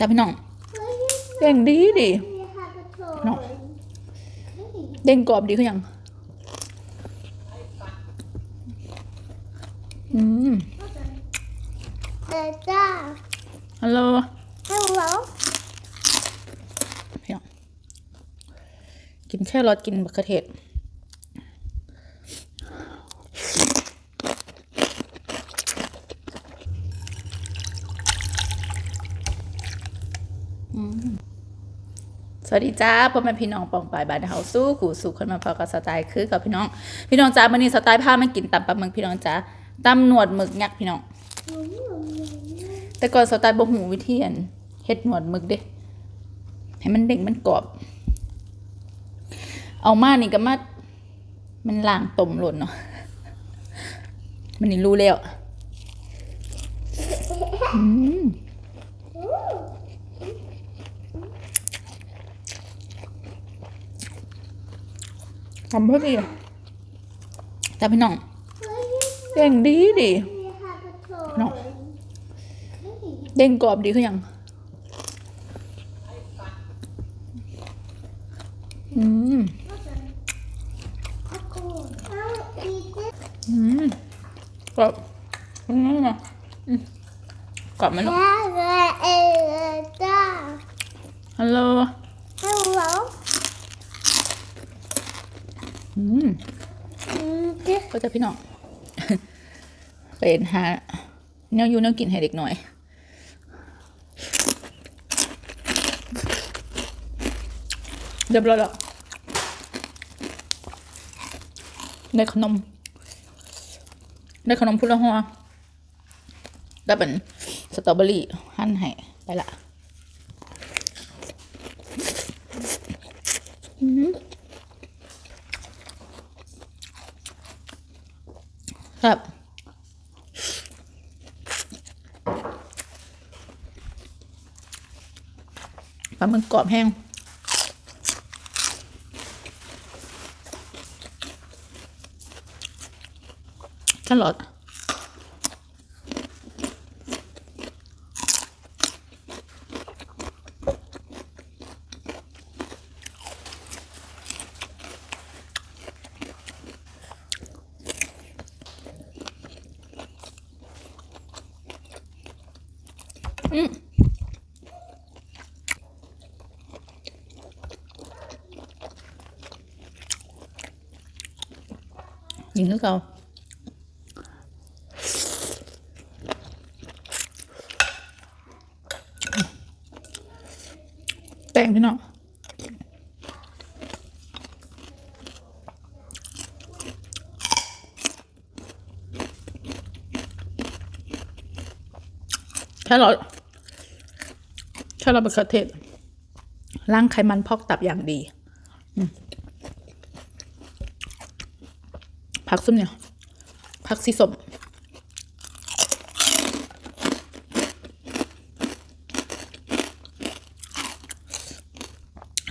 แต่พี่น้องเด้งดีดีเนาะเด้งกรอบดีคือหยังอืมเออจ้าฮัลโหลฮัลโหลพี่น้องกินแค่รสกินมะเขือเทศ สวัสดีจ้าพ่อแม่พี่น้องปองปายบ้านเฮาสู้ขู่สู่คนมาพอกับสไตล์คือกับพี่น้อง พี่น้องจ้าวันนี้สไตล์พามากินตำปลาหมึกพี่น้องจ้าตำหนวดหมึกยักษ์พี่น้อง แต่ก่อนสไตล์บ่หูวิธีอันเฮ็ดหนวดหมึกเด้ให้มันเด้งมันกรอบ เอามานี่ก็มามันล้างต้มหล่นเนาะมันนี่รู้แล้วอืม ทำเพื่อดีอะแต่พี่น้องเด้งดีดีเนาะเด้งกรอบดีคือหยังอืมอืมกรอบอืมนะอืมกรอบไหมลูกเออจ้าฮัลโหลฮัลโหล อืมก็จะพี่น้องเป็นหาเนื้อยูเนื้อกินให้เด็กหน่อยเรียบร้อยแล้วได้ขนม ได้ขนมพุละหัวได้เป็นสตรอเบอรี่หั่นให้ไปละอืม ครับปลาหมึกกรอบแห้งตลอด ยิงคือเกาแป้งพี่น้องแค่รอทแค่รอทมะเขือเทศล้างไขมันพอกตับอย่างดี อืม ผักส้มเนี่ยผักสีส้ม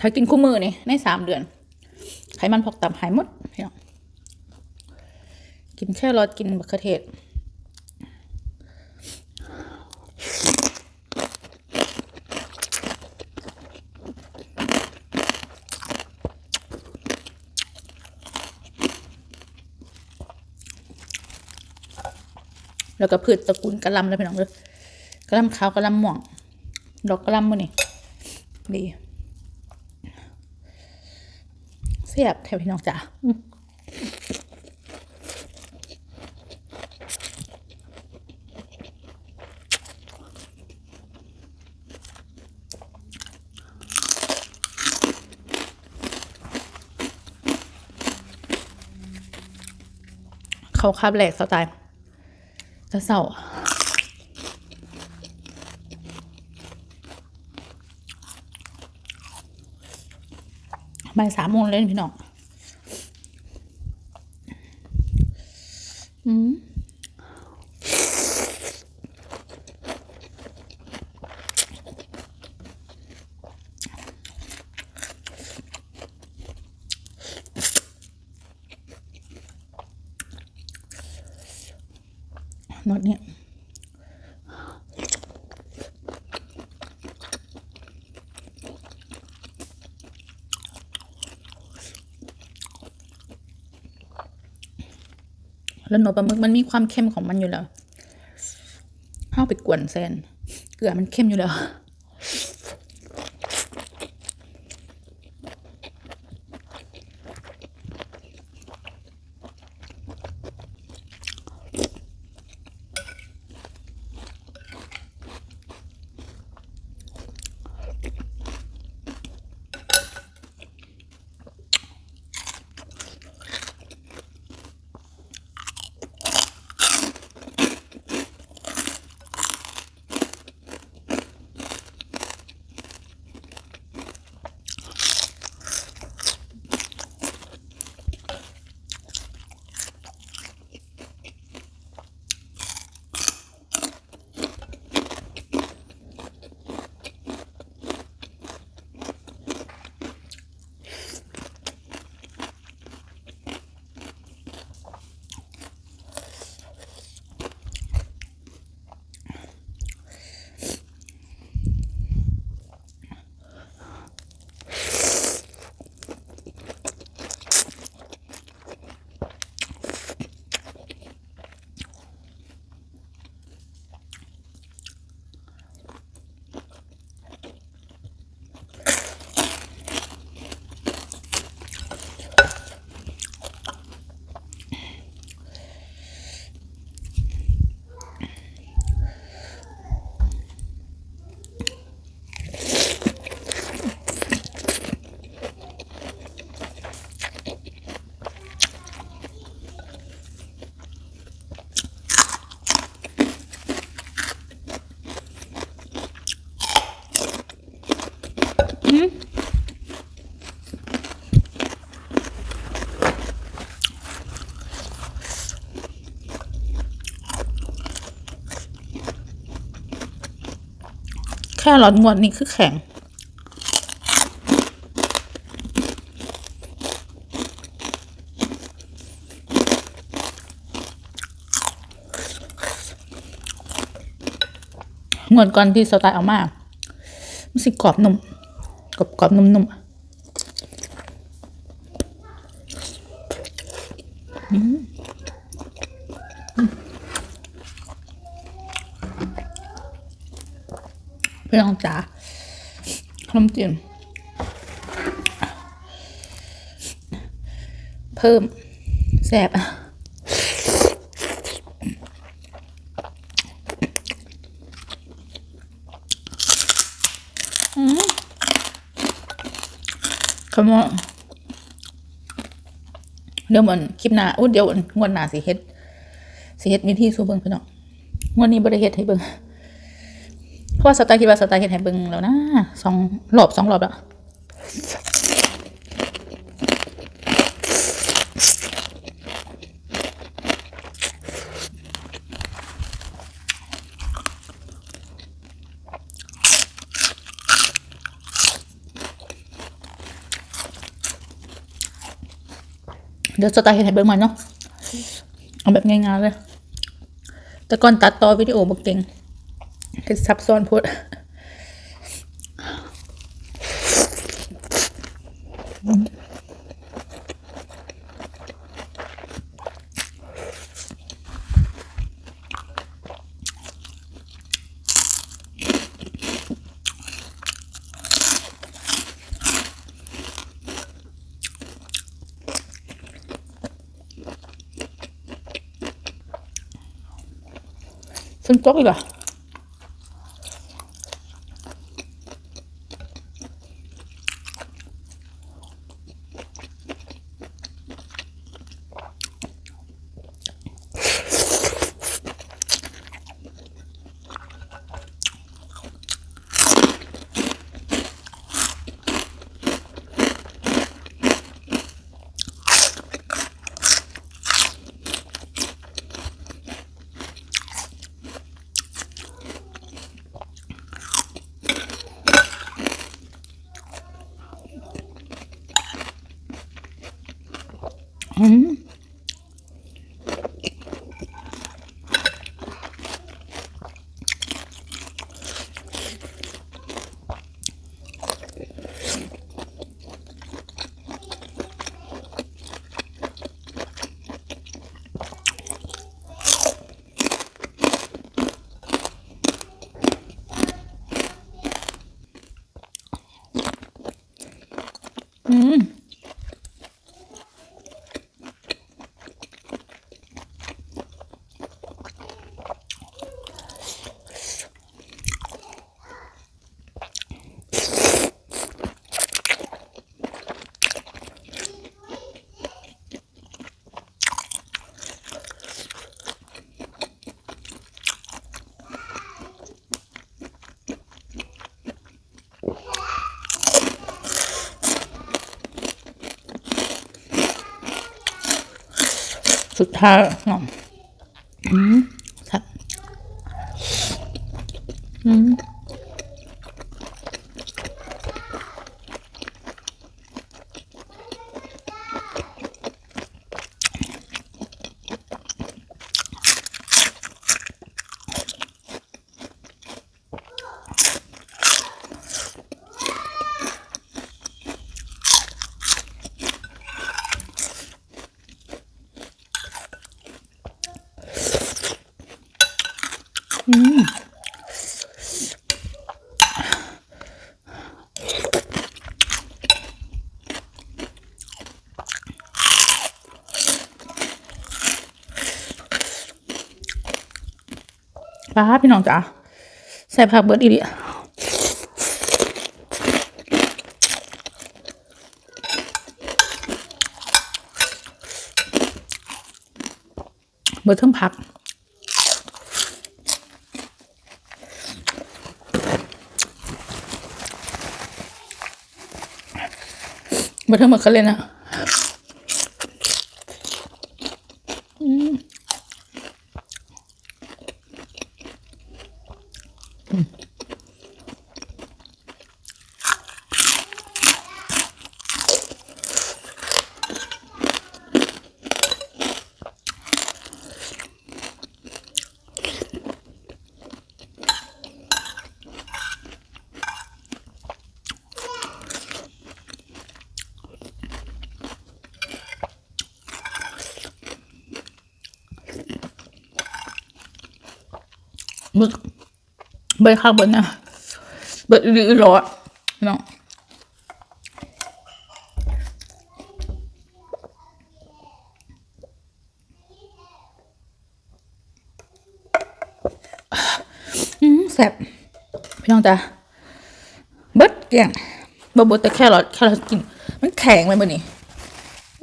ถ้ากินคู่มือนี่ในสามเดือน ไขมันพอกตับหายหมดพี่น้องกินแค่รอดกินมะเขือเทศ แล้วก็พืชตระกูลกะลำเลยพี่น้องเลยกะลำขาวกะล่ำม่วงดอกกะลำมื้อนี่ดีเสียบแถวพี่น้องจ้ะอืมเขาคับแหลกสไตล์ จะเศร้าบ่ายสามโมงเล่นพี่น้องอืม แล้วหนวดปลาหมึกมันมีความเค็มของมันอยู่แล้วเข้าไปกวนแซนเกลือมันเค็มอยู่แล้ว ค่หลอดงวดนี่คือแข็ง งวดก่อนที่สไตล์เอามามันสิกรอบนุ่มกรอบกรอบนุ่มๆอืมอืม พี่น้องจ๋าขนมจีนเพิ่มแซ่บขโมยเดี๋ยวเหมันคลิปหน้าอุ้ยเดี๋ยวงวดหน้าสิเฮ็ดสิเฮ็ดวิธีสู้เบิ่งพี่น้องงวดนี้บ่ได้เฮ็ดให้เบิ่ง ราะว่าสไตล์คิดว่าสไตล์เห็นให้เบิ่งแล้วนะสองรอบสองรอบแล้วเดี๋ยวสไตล์เห็นให้เบิ่งมันเนาะ เอาแบบง่ายๆเลย แต่ก่อนตัดต่อวิดีโอบ่เก่ง คือซับซ้อนโพดฝนตกอีกเหรอ สุดท้ายเนาะอืมครับอืม ป้าพี่น้องจ๋าใส่ผักเบิร์ดอีดิเบิร์ดเทั้งผัก บิร์ดเทั้งหมดกันเลยนะอืม เบิดเบิดข้างเบิดนะเบิดหรือรอเนาะอืมแซ่บพี่น้องจ้ะเบิดเกี่ยงบ่เบิดแต่แค่รอแค่รอกิน มันแข็งเลยมื้อนี้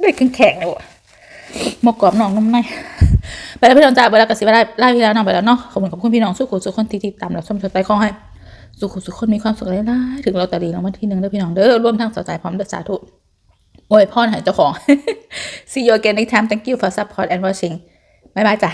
ได้แข็งแข็งเลยวะหมกกรอบหนองนุ่มใน แล้วพี่น้องจ้าไปแล้วกสิไปได้ไล่พี่แล้วน้องไปแล้วเนาะขอบคุณขอบคุณพี่น้องสุขุสุขคนที่ติดตามรับชมชมใจข้องให้สุขุสุขคนมีความสุขเลยนะถึงเราตาดีรางวัลที่หนึ่งเด้อพี่น้องเด้อร่วมทั้งสาวใจพร้อมเด้อสาธุโอ้ยพ่อหายเจ้าของ see you again next time thank you for support and watching บายบายจ้ะ